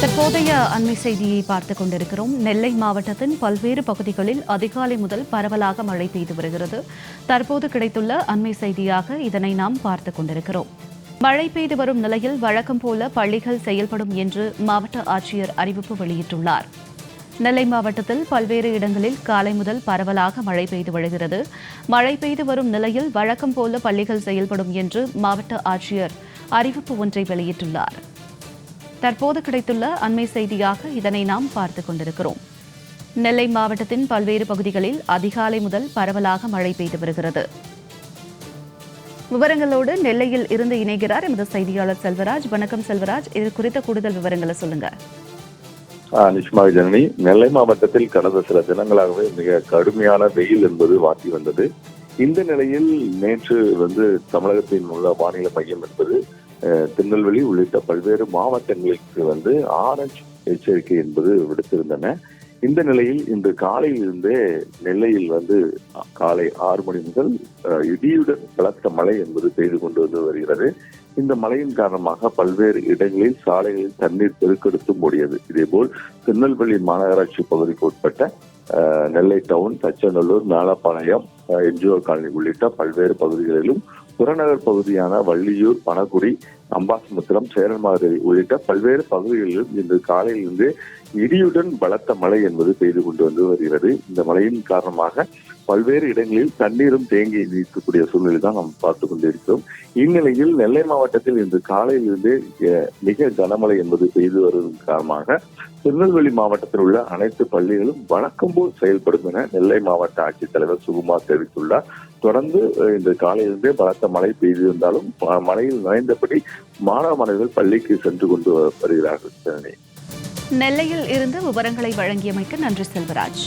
தற்போதைய அண்மை செய்தியை பார்த்துக் கொண்டிருக்கிறோம். நெல்லை மாவட்டத்தின் பல்வேறு பகுதிகளில் அதிகாலை முதல் பரவலாக மழை பெய்து வருகிறது. தற்போது கிடைத்துள்ள அண்மை செய்தியாக இதனை நாம் பார்த்துக் கொண்டிருக்கிறோம். மழை பெய்து வரும் நிலையில் வழக்கம் போல பள்ளிகள் செயல்படும் என்று மாவட்ட ஆட்சியர் அறிவிப்பு வெளியிட்டுள்ளார். நெல்லை மாவட்டத்தில் பல்வேறு இடங்களில் காலை முதல் பரவலாக மழை பெய்து வருகிறது. மழை பெய்து வரும் நிலையில் வழக்கம் போல பள்ளிகள் செயல்படும் என்று மாவட்ட ஆட்சியர் அறிவிப்பு ஒன்றை வெளியிட்டுள்ளார். தற்போது கிடைத்துள்ள அண்மை செய்தியாக இதனை நாம் பார்த்துக் கொண்டிருக்கிறோம். நெல்லை மாவட்டத்தின் பல்வேறு பகுதிகளில் அதிகாலை முதல் பரவலாக மழை பெய்து வருகிறது. விவரங்களோடு நெல்லையில் இருந்து இணைகிறார் எமது செய்தியாளர் செல்வராஜ். வணக்கம் செல்வராஜ். இது குறித்த கூடுதல் விவரங்களை சொல்லுங்க. ஜனனி நெல்லை மாவட்டத்தில் கடந்த சில தினங்களாகவே மிக கடுமையான வெயில் என்பது வாட்டி வந்தது. இந்த நிலையில் நேற்று வந்து தமிழகத்தின் உள்ள வானிலை மையம் என்பது திருநெல்வேலி உள்ளிட்ட பல்வேறு மாவட்டங்களுக்கு வந்து ஆரஞ்சு எச்சரிக்கை என்பது விடுத்திருந்தன. இந்த நிலையில் இன்று காலையிலிருந்தே நெல்லையில் வந்து காலை ஆறு மணி முதல் இடியுடன் பலத்த மழை என்பது பெய்து கொண்டு வந்து வருகிறது. இந்த மழையின் காரணமாக பல்வேறு இடங்களில் சாலைகளில் தண்ணீர் பெருக்கெடுத்தும் ஓடியது இதேபோல் திருநெல்வேலி மாநகராட்சி பகுதிக்கு உட்பட்ட Nellai town Thachanallur Melapalayam NGO colony உள்ளிட்ட பல்வேறு பகுதிகளிலும் புறநகர் பகுதியான வள்ளியூர் பனகுடி அம்பாசமுத்திரம் சேரன்மாதிரி உள்ளிட்ட பல்வேறு பகுதிகளிலும் இன்று காலையிலிருந்து இடியுடன் பலத்த மழை என்பது பெய்து கொண்டு வந்து வருகிறது. இந்த மழையின் காரணமாக பல்வேறு இடங்களில் தண்ணீரும் தேங்கி நீக்கக்கூடிய சூழ்நிலை தான் நாம் பார்த்து கொண்டிருக்கிறோம். இந்நிலையில் நெல்லை மாவட்டத்தில் இன்று காலையிலிருந்து மிக கனமழை என்பது பெய்து வருவதன் காரணமாக திருநெல்வேலி மாவட்டத்தில் உள்ள அனைத்து பள்ளிகளும் வழக்கம் போல் செயல்படும் என நெல்லை மாவட்ட ஆட்சித்தலைவர் சுகுமார் தெரிவித்துள்ளார். தொடர்ந்து இன்று காலையிலிருந்தே பலத்த மழை பெய்திருந்தாலும் மழையில் நுழைந்தபடி மாணவ மாணவிகள் பள்ளிக்கு சென்று கொண்டு வருகிறார்கள். நெல்லையில் இருந்து விவரங்களை வழங்கியமைக்கு நன்றி செல்வராஜ்.